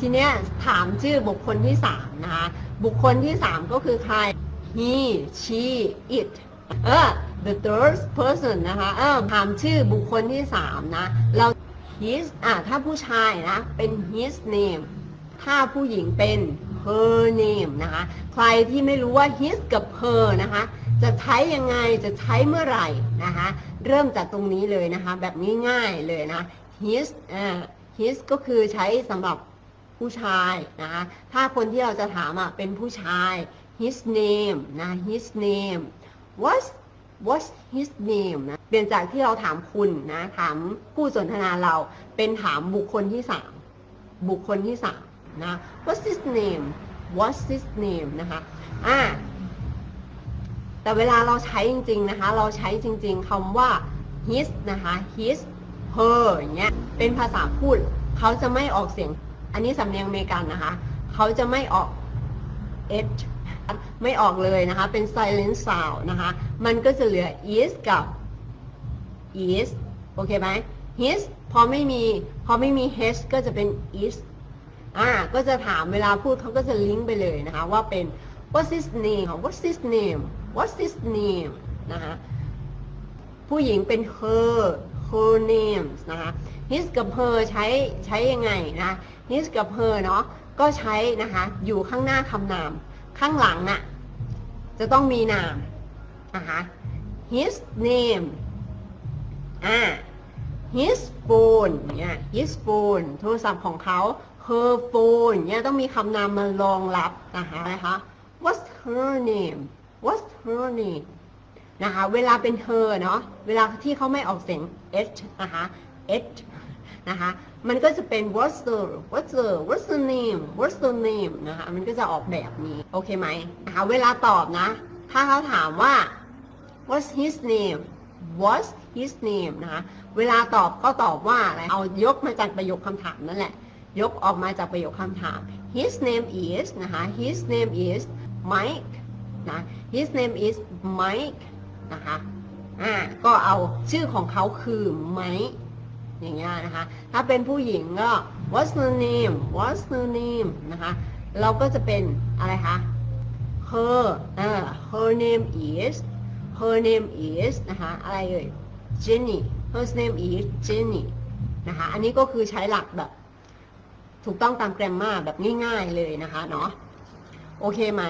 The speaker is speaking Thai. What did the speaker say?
ทีเนี้ยถามชื่อบุคคลที่สามนะคะบุคคลที่สามก็คือใคร he she it เออ the third person นะคะเออถามชื่อบุคคลที่สามนะ เรา his อะถ้าผู้ชายนะ เป็น his name ถ้าผู้หญิงเป็น her name นะคะ ใครที่ไม่รู้ว่า his กับ her นะคะ จะใช้ยังไง จะใช้เมื่อไหร่นะคะ เริ่มจากตรงนี้เลยนะคะ แบบง่ายๆเลยนะ his อ่า his ก็คือใช้สำหรับ ผู้ชายนะคะถ้าคนที่เราจะถามอะเป็นผู้ชาย his name นะ his name what's what's his name นะเปลี่ยนจากที่เราถามคุณนะถามผู้สนทนาเราเป็นถามบุคคลที่สามบุคคลที่สามนะ what's his name what's his name นะคะอ่าแต่เวลาเราใช้จริง ๆ นะคะ เราใช้จริง ๆคำว่า his นะคะ his her อย่างเงี้ยเป็นภาษาพูดเขาจะไม่ออกเสียง อันนี้สำเนียงอเมริกันนะคะ เขาจะไม่ออก h ไม่ออกเลยนะคะ เป็น silent sound นะคะ มันก็จะเหลือ is กับ is โอเคไหม his พอไม่มี พอไม่มี h ก็จะเป็น is อ่า ก็จะถามเวลาพูดเขาก็จะลิงก์ไปเลยนะคะ ว่าเป็น what's his name what's his name what's his name นะคะ ผู้หญิงเป็น her her names นะคะ his กับ her ใช้ใช้ยังไงนะ his กับ her เนาะก็ใช้นะคะอยู่ข้างหน้าคำนาม ข้างหลังน่ะจะต้องมีนามนะคะ his name อ่า his phone เนี่ย his phone โทรศัพท์ของเขา her phone เนี่ยต้องมีคำนามมารองรับนะคะนะคะ what's her name what's her name นะคะ เวลาเป็น her เนาะ เวลาที่เขาไม่ออกเสียง h นะคะ h นะคะ มันก็จะเป็น what's the what's the what's the name what's the name นะคะ มันก็จะออกแบบนี้ โอเคไหมนะคะ เวลาตอบนะ ถ้าเขาถามว่า what's his name what's his name นะคะ เวลาตอบก็ตอบว่าอะไร เอายกมาจากประโยคคำถามนั่นแหละ ยกออกมาจากประโยคคำถาม his name is นะคะ his name is Mike นะ his name is Mike นะคะ อ่า ก็เอาชื่อของเขาคือ Mike อย่างเงี้ยนะคะ ถ้าเป็นผู้หญิงก็ what's her name what's her name นะคะ เราก็จะเป็นอะไรคะ her อ่า her name is her name is นะคะ อะไรเอ่ย Jenny her name is Jenny นะคะ อันนี้ก็คือใช้หลักแบบ ถูกต้องตามแกรมมาแบบง่ายๆเลยนะคะเนาะ โอเคไหม